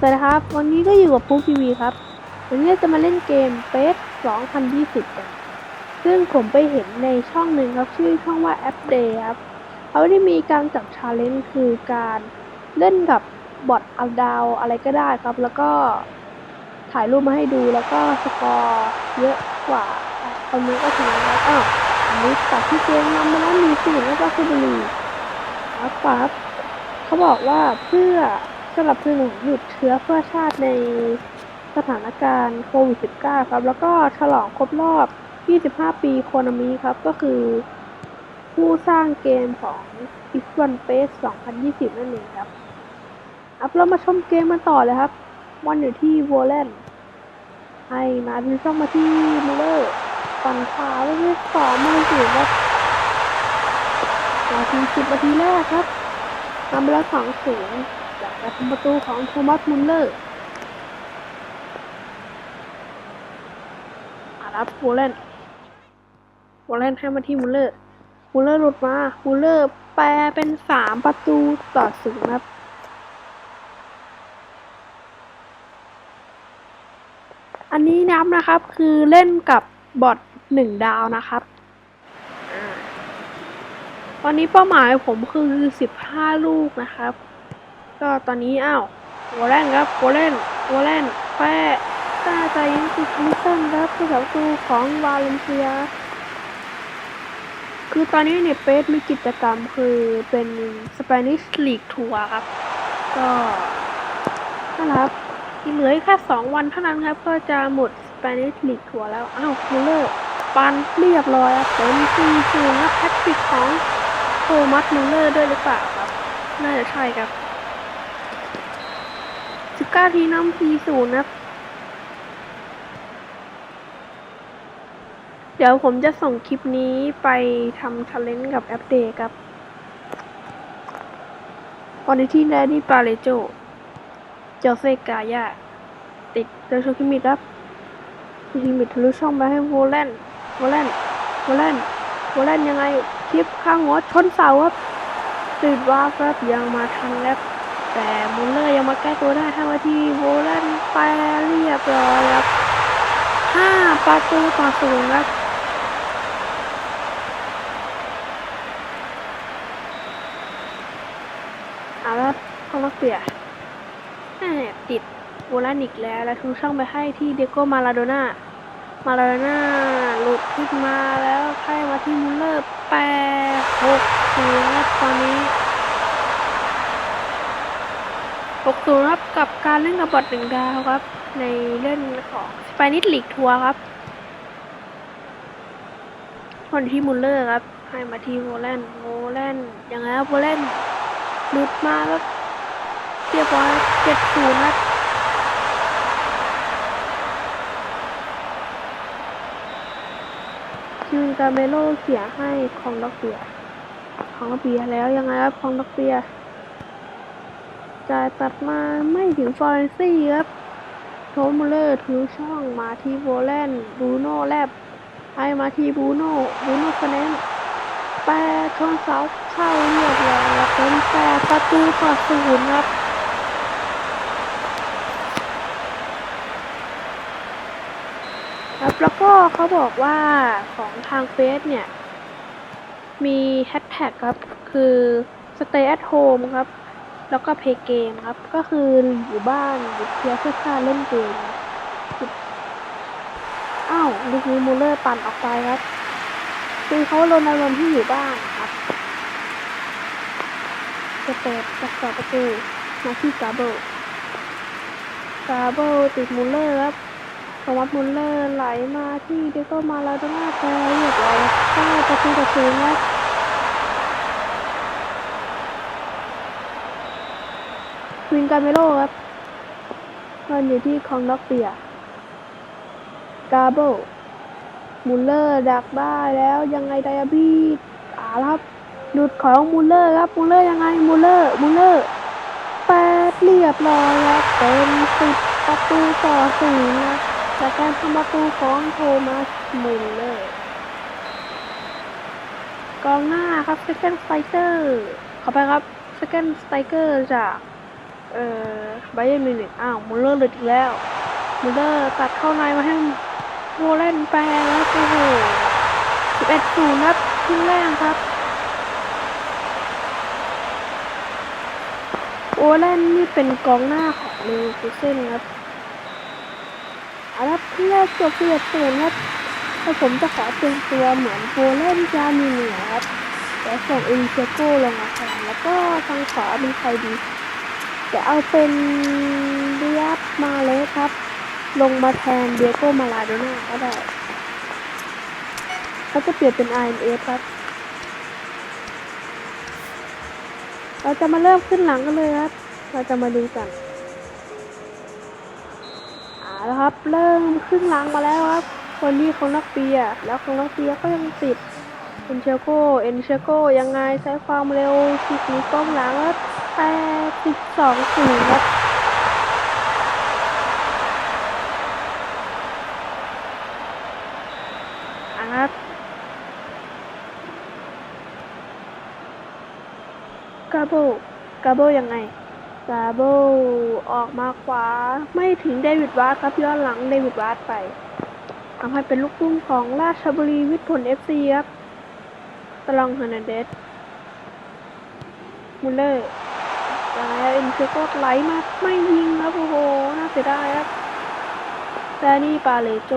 สวัสดีครับ วันนี้ก็อยู่กับปุ๊กทีวีครับ วันนี้จะมาเล่นเกมเ s 2020 กัน ซึ่งผมไปเห็นในช่องหนึ่งครับชื่อช่องว่า App Day ครับเขาได้มีการจับชาเลนจ์คือการเล่นกับบอทอัลดาวอะไรก็ได้ครับ แล้วก็ถ่ายรูปมาให้ดูแล้วก็สกอร์เยอะกว่าคนนี้ก็ชนะครับอ้าวอันนี้ตัดที่เกมนำมาแล้วมีสี่แล้วก็คือบุรีครับปั๊บเขาบอกว่าเพื่อ สนับสนุนหยุดเชื้อเพื่อชาติในสถานการณ์โควิด -19 ครับ แล้วก็ฉลองครบรอบ 25 ปีโคนามิครับ ก็คือผู้สร้างเกมของ x 1 f a c e 2020 นั่นเองครับอัพเรามาชมเกมมันต่อเลยครับวันอยู่ที่โวลเลนให้มาดูช่องมาที่มูเลอร์ปั่นขวาไปที่สองมาถึงครับนาทีสิบนาทีแรกครับนำไปแล้วสองศูนย์ จากประตูของโทมัสมุลเลอร์อารับโวลเลนโวลเลนให้มาที่มุลเลอร์มูลเลอร์หลุดมามูลเลอร์แปลเป็นสามประตูต่อศูนย์ครับอันนี้นับนะครับคือเล่นกับบอทหนึ่งดาวนะครับ ตอนนี้เป้าหมายผมคือสิบห้าลูกนะครับ ก็ตอนนี้อ้าวโวเล่นครับโวเล่นโวเล่นแปะต้าใจยิงติดลิสันครับผู้ประตูของวาเลนเซีย คือตอนนี้ในเฟซมีกิจกรรมคือเป็น Spanish League Tour ครับ ก็นั่นแหละครับอีกเหลือแค่สองวันเท่านั้นครับ ก็จะหมด Spanish League Tour แล้ว อ้าวมูเลอร์ปันเรียบร้อยครับเป็นซีซูนะแพทริกของโทมัสมูเลอร์ด้วยหรือเปล่าครับ น่าจะใช่ครับ 19ทีน้ำซีศูนย์นะเดี๋ยวผมจะส่งคลิปนี้ไปทำ challenge กับแอปเดย์ครับวันนี้ที่แดนนี่ปาเลโจ เจอเซกายา ติดเดโชคิมิครับคิมิทะลุช่องไปให้โวเลนโวเลนโวเลนโวเลนยังไงคลิปข้างหัวชนเสาครับติดว่าครับยังมาทันแล้ว แต่มูลเลอร์ยังมาแก้ตัวได้ทั้งที่โวเลนไปเรียบร้อยครับห้าประตูต่อศูนย์ครับเอาละคอมเปียติดโวลันอีกแล้วแล้วทุกช่องไปให้ที่เดโก้มาลาโดน่ามาลาโดน่าหลุดขึ้นมาแล้วให้มาที่มุลเลอร์แปดหกศูนย์ตอนนี้ หกศูนย์ครับกับการเล่นกับบอทหนึ่งดาวครับ ในเล่นของสไปนิสลีกทัวร์ครับคนที่มุลเลอร์ครับ ให้มาที่โวเลนโวเลนยังไงครับโวเลนหลุดมาแล้วเรียบร้อยเจ็ดศูนย์ครับคิวกาเมโลเสียให้คองด็อกเบียคองด็อกเบียแล้วยังไงครับคองด็อกเบีย จ่ายตัดมาไม่ถึงฟอร์เรนซี่ครับโทมูเลอร์ถือช่องมาที่โวแลนบูโน่แลบให้มาที่บูโน่บูโน่คะแนนแปดชนเสาเข้าเรียบร้อยครับเป็นแปดประตูต่อศูนย์ครับครับแล้วก็เขาบอกว่าของทางเฟซเนี่ย มีแฮชแท็กครับ คือ stay at home ครับ แล้วก็ play game ครับ ก็คืออยู่บ้านอยู่เพียเพื่อค่าเล่นเกมอ้าวลูกนี้มูเลอร์ปั่นออกไปครับคือเขารณรงค์ที่อยู่บ้านครับจะเปิดจะเปิดประตูมาที่กาเบลกาเบลติดมุลเลอร์ครับโทมัสมุลเลอร์ไหลมาที่เดโก้มาลาโดน่าแปรเรียบร้อยเข้าประตูต่อศูนย์ครับ วินกาเมโลครับมันอยู่ที่คองน็อกเปียกาเบิลมูลเลอร์ดักได้แล้วยังไงไดอาบีดอ่าครับหลุดของมูลเลอร์ครับมูลเลอร์ยังไงมูลเลอร์มูลเลอร์แปดเรียบร้อยครับเป็นสิบประตูต่อศูนย์นะจากการทำประตูของโทมัสมูลเลอร์กองหน้าครับ second striker ขอไปครับ second striker จาก เอ่อไบเยนมินิอ้าวมุลเลอร์หลุดอีกแล้วมุลเลอร์ตัดเข้าในมาให้โวเลนแปลแล้วโอ้โห11ศูนย์ครับครึ่งแรกครับโอเลนนี่เป็นกองหน้าของเลวคูเซนครับอาละเพื่อจบเสียศูนครับแล้วผมจะขอเตรียมตัวเหมือนโอเลนจามีเหนือครับแล้วส่งอลิเชโก้ลงมาแทนแล้วก็ทางขวาเป็นใครดี จะเอาเป็นเดียบมาเลยครับ ลงมาแทนเดียโก้มาลาโดน่าก็ได้เขาจะเปลี่ยนเป็น IMF ครับ เราจะมาเริ่มขึ้นหลังกันเลยครับ เราจะมาดูกันเอาละครับ เริ่มขึ้นหลังมาแล้วครับ คนนี้ของนักเปีย แล้วของนักเปียก็ยังติดเอ็นเชโกเอ็นเชโกยังไงใช้ความเร็วชิกนี้กล้องหลังครับ แปดสิบสองศูนย์ครับอะครับกาโบกาโบยังไงกาโบออกมาขวาไม่ถึงเดวิดวาร์ดครับย้อนหลังเดวิดวาร์ดไปทำให้เป็นลูกตุ้มของราชบุรีวิทย์ผลเอฟซีครับตลองเฮอร์นันเดสมุลเลอร์ ยังไงเอ็นเชโกไหลมาไม่ยิงครับโอ้โหน่าเสียดายครับแดนนี่ปาเลโจ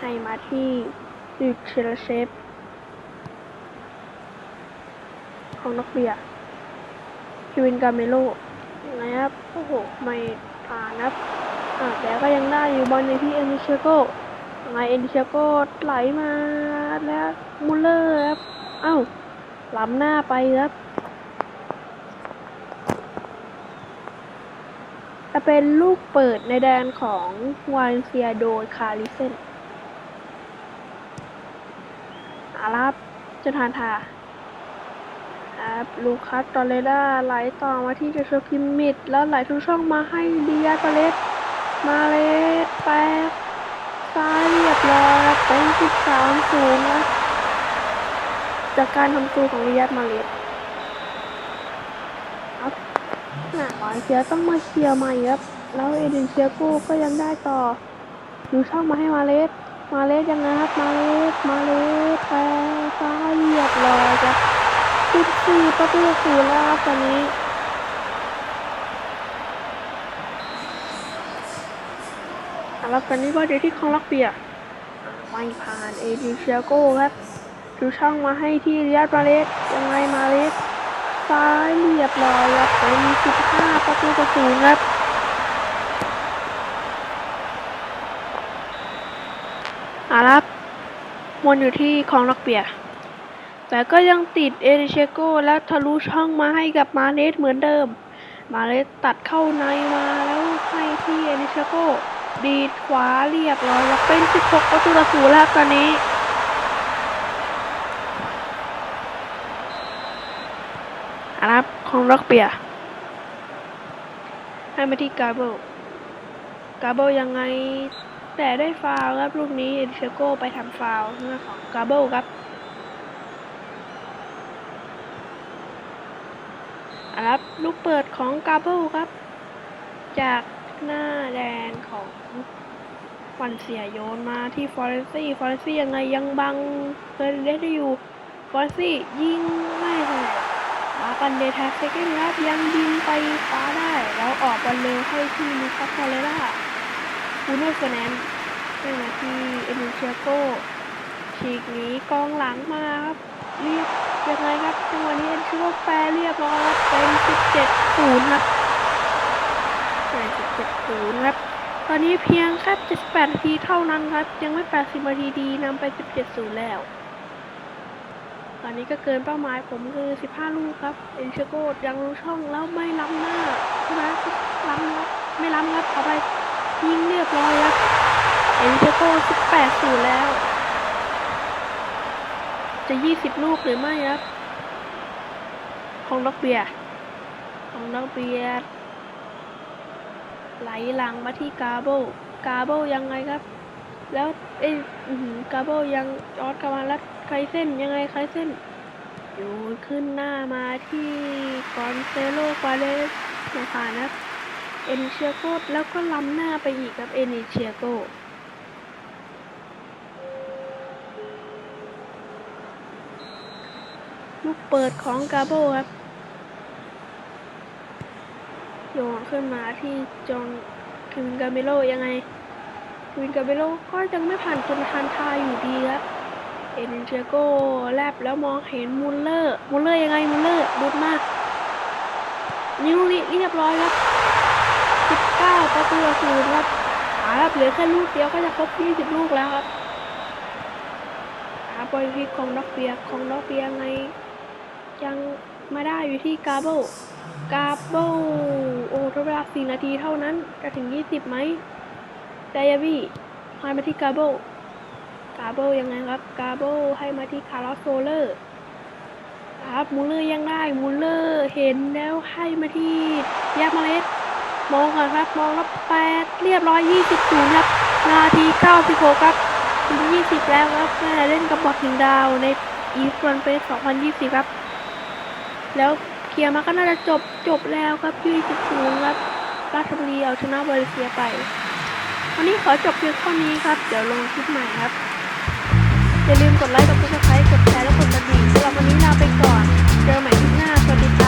ให้มาที่ดิเชลเชฟของนักเบียร์คิวินกาเมโลนะครับโอ้โหไม่ผ่านนะครับแต่ก็ยังได้อยู่บอลในที่เอ็นิเชโกยังไงเอ็นิเชโกไหลมาแล้วมุลเลอร์ครับ เอ้าล้ำหน้าไปครับ จะเป็นลูกเปิดในแดนของวาเลนเซียโดยคาริเซนอารับจนทานทาครับลูคัสตอเลด้าไหลต่อมาที่เจโชคิมมิดแล้วไหลทุกช่องมาให้ดิยาตอเลสมาเลสแปกซ้ายเรียบร้อยเป็นสิบสามศูนย์ครับจากการทำตัวของดิยามาเลสครับ หน้าหอยเสียต้องมาเคลียร์ใหม่ครับ แล้วเอเดนเชียโก้ก็ยังได้ต่อ ดูช่องมาให้มาเลสมาเลสยังไงครับ มาเลสมาเลสแปกซ้ายเรียบร้อยครับสิบสี่ประตูศูนย์แล้วครับตอนนี้อะแล้วตอนนี้ก็เดี๋ยวที่คองลักเปียไม่ผ่านเอดิเชียโก้ครับ ดูช่องมาให้ที่ริยัตมาเลสยังไงมาเลส ซ้ายเรียบร้อยครับเป็นสิบห้าประตูต่อศูนย์ครับอะครับวนอยู่ที่คองลักเปีย แต่ก็ยังติดเอริเชโกและทะลุช่องมาให้กับมาเลสเหมือนเดิม มาเลสตัดเข้าในมาแล้วให้ที่เอริเชโกดีดขวาเรียบร้อยแล้วเป็น 16 ประตูต่อศูนย์แล้วตอนนี้อารับ ของร็อกเปีย ให้มาที่กาเบลกาเบลยังไง แต่ได้ฟาวล์ครับลูกนี้เอริเชโกไปทำฟาวล์หน้าของกาเบลครับอะครับลูกเปิดของกาเบิลครับ จากหน้าแดนของวันเสียโยนมาที่ฟอร์เรนซี่ฟอร์เรนซี่ยังไงยังบังเคยได้ได้อยู่ฟอร์เรนซี่ยิงไม่ถนัด มากันเดทัสเซกันครับยังยิงไปฟ้าได้ แล้วออกบอลเร็วให้ที่ลูคัสทอเรล่าบูโน่เฟร์แนนด์ให้มาที่เอมิเชียโกฉีกหนีกองหลังมาครับเรียบยังไงครับจังหวะนี้เอ็นชูแปรเรียบร้อยครับเป็น 17 0ครับ17 0ครับ ตอนนี้เพียงแค่78นาทีเท่านั้นครับ ยังไม่ 80นาทีดีนำไป 17 0 แล้ว ตอนนี้ก็เกินเป้าหมายผมคือ 15 ลูกครับ เอเชโกยังรู้ช่องแล้วไม่ล้ำหน้าใช่ไหมล้ำครับไม่ล้ำครับเอาไปยิงเรียบร้อยครับ เอเชโก18 0แล้ว จะยี่สิบลูกหรือไม่ครับ ของดอกเบียของดอกเบียไหลหลังมาที่กาโบกาโบยังไงครับ แล้วเอ้ยกาโบยังจอดกลับมาแล้ว ใครเส้นยังไงใครเส้นโยนขึ้นหน้ามาที่กอนเซโลกวาเลสนะครับเอนเชียโกแล้วก็ล้ำหน้าไปอีกครับเอนิเชียโกลูกเปิดของกาโบครับ โยนขึ้นมาที่จองคิวินกาเบโลยังไงคิวินกาเบโลก็ยังไม่ผ่านจนทานทายอยู่ดีครับ เอเนเชโกแลบแล้วมองเห็นมูลเลอร์มูลเลอร์ยังไงมูลเลอร์ดุดมาก นิ้วนี้เรียบร้อยครับ19ประตูศูนย์ครับหาครับเหลือแค่ลูกเดียวก็จะครบ 20 ลูกแล้วครับหาบอลพลิกของด็อกเบียของด็อกเบียไง ยังม่ได้อยู่ที่กาโบกาโบโอ้ทดเวลา4นาทีเท่านั้น จะถึง 20ไหมไดอาบี้ให้มาที่กาโบ กาโบยังไงครับ กาโบให้มาที่คาร์ลโซเลอร์ครับมูลเลอร์ยังได้มูลเลอร์เห็นแล้วให้มาที่แยกเล็ดมองก่อนครับ มองแล้วแปดเรียบร้อยยี่สิบศูนย์ครับ นาทีเก้าสิบหกครับถึงยี่สิบแล้วครับแม่เล่นกับบอทหนึ่งดาวในอีฟรันเฟสสองพันยี่สิบครับ แล้วเคลียร์มาก็น่าจะจบจบแล้วครับยี่สิบศูนย์ครับราชบุรีเอาชนะบริเซียไป วันนี้ขอจบเพียงเท่านี้ครับ เดี๋ยวลงคลิปใหม่ครับ อย่าลืมกดไลค์กดติดตามกดแชร์และกดกระดิ่งสำหรับวันนี้ลาไปก่อน เจอใหม่ที่หน้า สวัสดีค่ะ